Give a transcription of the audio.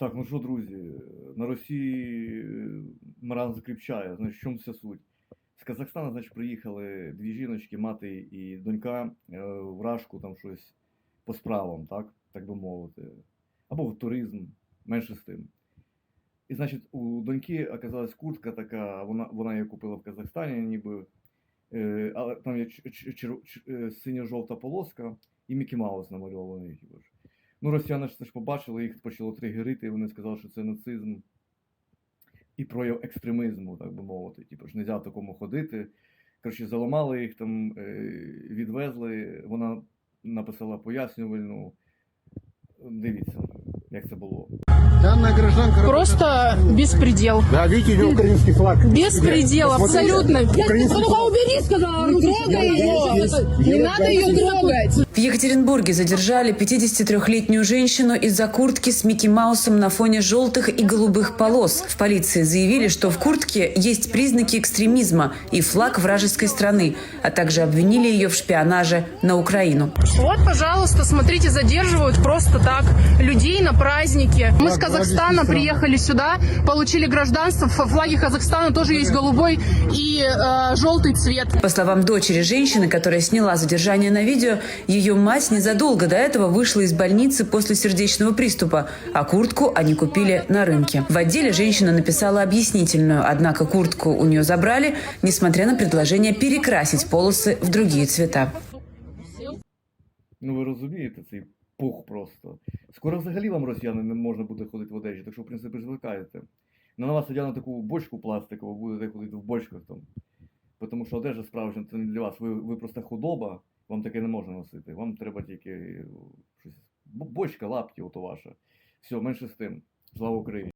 Так, ну що, друзі, на Росії е, Маран закріпчає. Значить, в чому вся суть? З Казахстана, значить, приїхали дві жіночки, мати і донька е, в Рашку там щось по справам, так, так би мовити. Або в туризм, менше з тим. І, значить, у доньки оказалась куртка така, вона, вона її купила в Казахстані, ніби. Е, але там є е, синьо-жовта полоска і Мікі Маус намальований. типу. Ну, росіяни ж це ж побачили, їх почало тригерити, і вони сказали, що це нацизм і прояв екстремізму, так би мовити. Типу ж не можна в такому ходити. Коротше, заламали їх там, е, відвезли. Вона написала пояснювальну. Дивіться, як це було. Данная гражданка... Просто беспредел. Да, видите, у него украинский флаг. Беспредел, абсолютно. Украинский флаг. убери, сказала, не трогай ее. Не надо ее трогать. В Екатеринбурге задержали 53-летнюю женщину из-за куртки с Микки Маусом на фоне желтых и голубых полос. В полиции заявили, что в куртке есть признаки экстремизма и флаг вражеской страны, а также обвинили ее в шпионаже на Украину. Вот, пожалуйста, смотрите, задерживают просто так людей на празднике. Мы с Казахстана приехали сюда, получили гражданство. В флаге Казахстана тоже есть голубой и э, желтый цвет. По словам дочери женщины, которая сняла задержание на видео, ее мать незадолго до этого вышла из больницы после сердечного приступа, а куртку они купили на рынке. В отделе женщина написала объяснительную, однако куртку у нее забрали, несмотря на предложение перекрасить полосы в другие цвета. Ну ви розумієте, цей пух просто. Скоро взагалі вам росіяни не можна буде ходити в одежі, так що, в принципі, звикаєте. Ну, на вас одягну таку бочку пластикову, будете ходити в бочках там. Тому що одежа справжня це не для вас. Ви, ви просто худоба, Вам таке не можна носити. Вам треба тільки щось. Бочка, лапті, ото ваша. Все, менше з тим. Слава Україні!